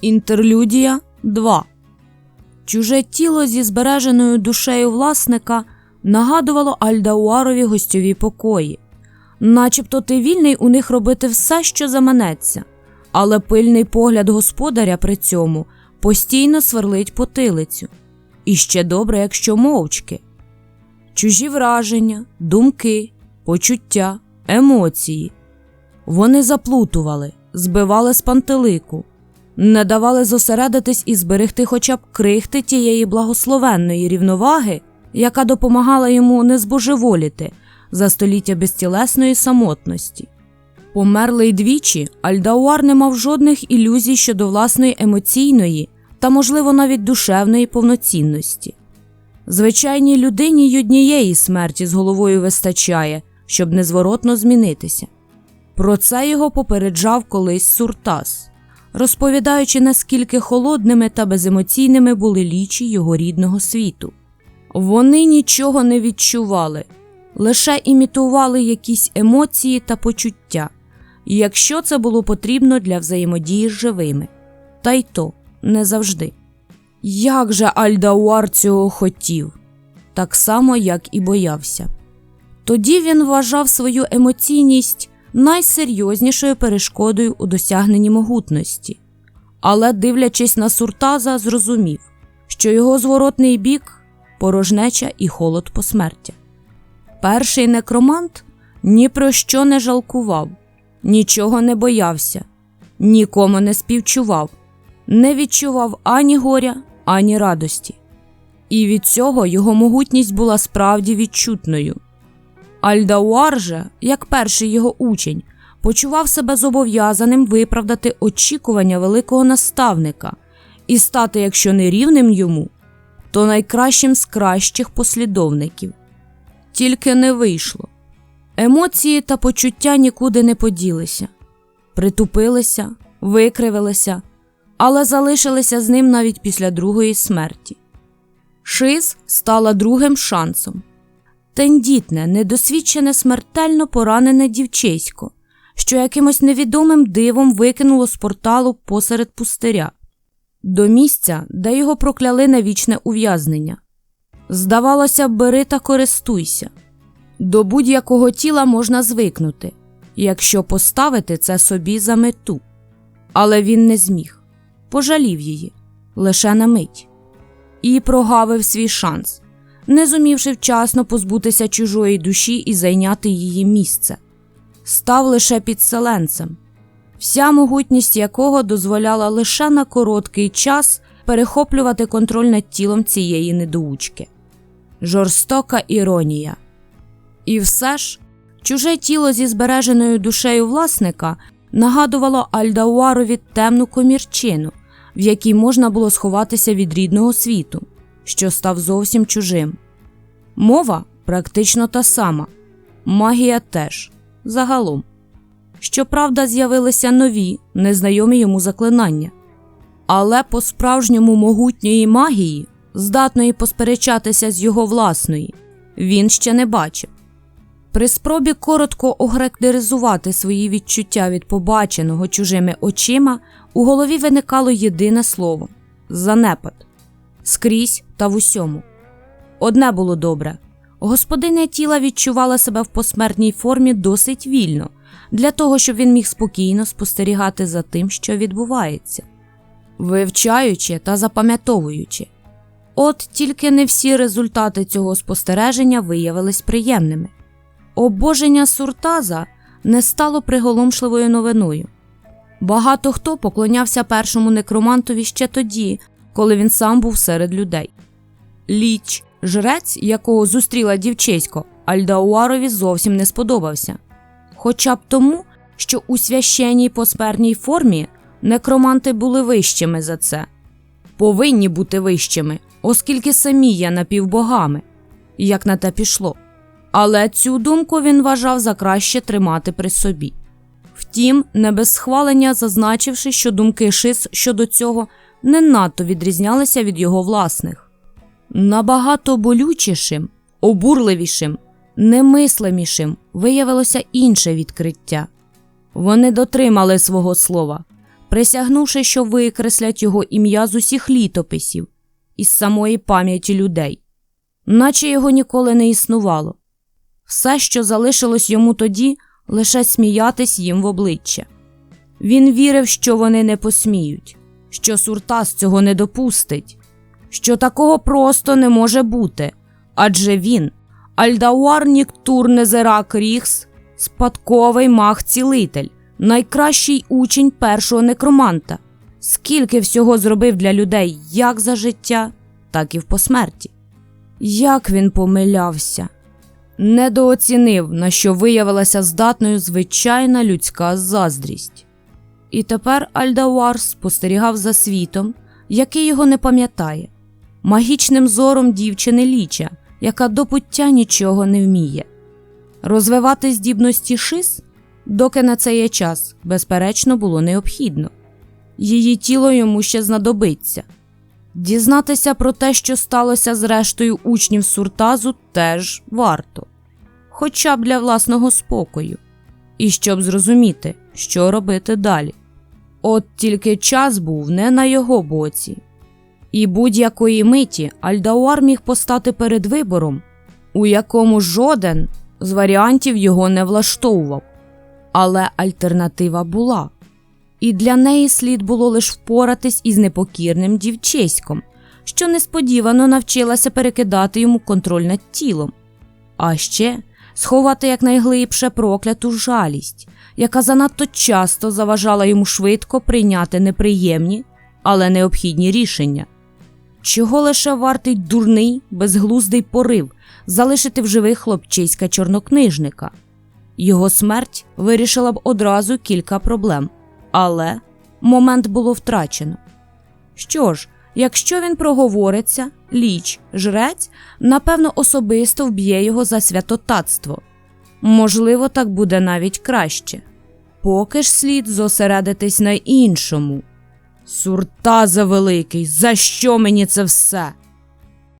Інтерлюдія 2 Чуже тіло зі збереженою душею власника нагадувало Альдауарові гостьові покої, начебто ти вільний у них робити все, що заманеться, але пильний погляд господаря при цьому постійно сверлить потилицю. І ще добре, якщо мовчки. Чужі враження, думки, почуття, емоції. Вони заплутували, збивали з пантелику, не давали зосередитись і зберегти хоча б крихти тієї благословенної рівноваги, яка допомагала йому не збожеволіти за століття безтілесної самотності. Померлий двічі, Альдауар не мав жодних ілюзій щодо власної емоційної та, можливо, навіть душевної повноцінності. Звичайній людині й однієї смерті з головою вистачає, щоб незворотно змінитися. Про це його попереджав колись Суртас, розповідаючи, наскільки холодними та беземоційними були лічі його рідного світу. Вони нічого не відчували, лише імітували якісь емоції та почуття, якщо це було потрібно для взаємодії з живими. Та й то не завжди. Як же Альдауар цього хотів, так само, як і боявся. Тоді він вважав свою емоційність найсерйознішою перешкодою у досягненні могутності, але, дивлячись на Суртаза, зрозумів, що його зворотний бік порожнеча і холод посмертя. Перший некромант ні про що не жалкував, нічого не боявся, нікому не співчував, не відчував ані горя, ані радості. І від цього його могутність була справді відчутною. Альдауар же, як перший його учень, почував себе зобов'язаним виправдати очікування великого наставника і стати, якщо не рівним йому, то найкращим з кращих послідовників. Тільки не вийшло. Емоції та почуття нікуди не поділися, притупилися, викривилися, але залишилися з ним навіть після другої смерті. Шиз стала другим шансом. Тендітне, недосвідчене, смертельно поранене дівчисько, що якимось невідомим дивом викинуло з порталу посеред пустиря, до місця, де його прокляли на вічне ув'язнення. Здавалося, бери та користуйся. До будь-якого тіла можна звикнути, якщо поставити це собі за мету. Але він не зміг, пожалів її лише на мить і прогавив свій шанс, не зумівши вчасно позбутися чужої душі і зайняти її місце, став лише підселенцем, вся могутність якого дозволяла лише на короткий час перехоплювати контроль над тілом цієї недоучки. Жорстока іронія. І все ж, чуже тіло зі збереженою душею власника нагадувало Альдауарові темну комірчину, в якій можна було сховатися від рідного світу, що став зовсім чужим. Мова практично та сама, магія теж загалом. Щоправда, з'явилися нові, незнайомі йому заклинання, але по справжньому могутньої магії, здатної посперечатися з його власної, він ще не бачив. При спробі коротко охарактеризувати свої відчуття від побаченого чужими очима, у голові виникало єдине слово занепад скрізь та в усьому. Одне було добре господиня тіла відчувала себе в посмертній формі досить вільно, для того, щоб він міг спокійно спостерігати за тим, що відбувається, вивчаючи та запам'ятовуючи. От тільки не всі результати цього спостереження виявились приємними. Обоження Суртаза не стало приголомшливою новиною. Багато хто поклонявся першому некромантові ще тоді, коли він сам був серед людей. Ліч, жрець, якого зустріла дівчисько, Альдауарові зовсім не сподобався, хоча б тому, що у священній посмертній формі некроманти були вищими за це, повинні бути вищими, оскільки самі є напівбогами, як на те пішло. Але цю думку він вважав за краще тримати при собі. Втім, не без схвалення зазначивши, що думки Шис щодо цього не надто відрізнялися від його власних. Набагато болючішим, обурливішим, немислимішим виявилося інше відкриття. Вони дотримали свого слова, присягнувши, що викреслять його ім'я з усіх літописів, із самої пам'яті людей, наче його ніколи не існувало. Все, що залишилось йому тоді, лише сміятись їм в обличчя. Він вірив, що вони не посміють, що Суртас цього не допустить, що такого просто не може бути, адже він, Альдауар Ніктур Незерак спадковий маг-цілитель, найкращий учень першого некроманта, скільки всього зробив для людей як за життя, так і в посмерті. Як він помилявся, недооцінив, на що виявилася здатною звичайна людська заздрість. І тепер Альдауар спостерігав за світом, який його не пам'ятає, магічним зором дівчини ліча, яка до пуття нічого не вміє. Розвивати здібності шис, доки на це є час, безперечно, було необхідно. Її тіло йому ще знадобиться. Дізнатися про те, що сталося з рештою учнів суртазу, теж варто, хоча б для власного спокою, і щоб зрозуміти, що робити далі. От тільки час був не на його боці, і будь-якої миті Альдауар міг постати перед вибором, у якому жоден з варіантів його не влаштовував, але альтернатива була. І для неї слід було лише впоратись із непокірним дівчиськом, що несподівано навчилася перекидати йому контроль над тілом, а ще сховати якнайглибше прокляту жалість, яка занадто часто заважала йому швидко прийняти неприємні, але необхідні рішення. Чого лише вартий дурний, безглуздий порив залишити в живих хлопчиська чорнокнижника? Його смерть вирішила б одразу кілька проблем. Але момент було втрачено. Що ж, якщо він проговориться, ліч, жрець, напевно, особисто вб'є його за святотатство. Можливо, так буде навіть краще. Поки ж слід зосередитись на іншому. Суртаза великий, за що мені це все?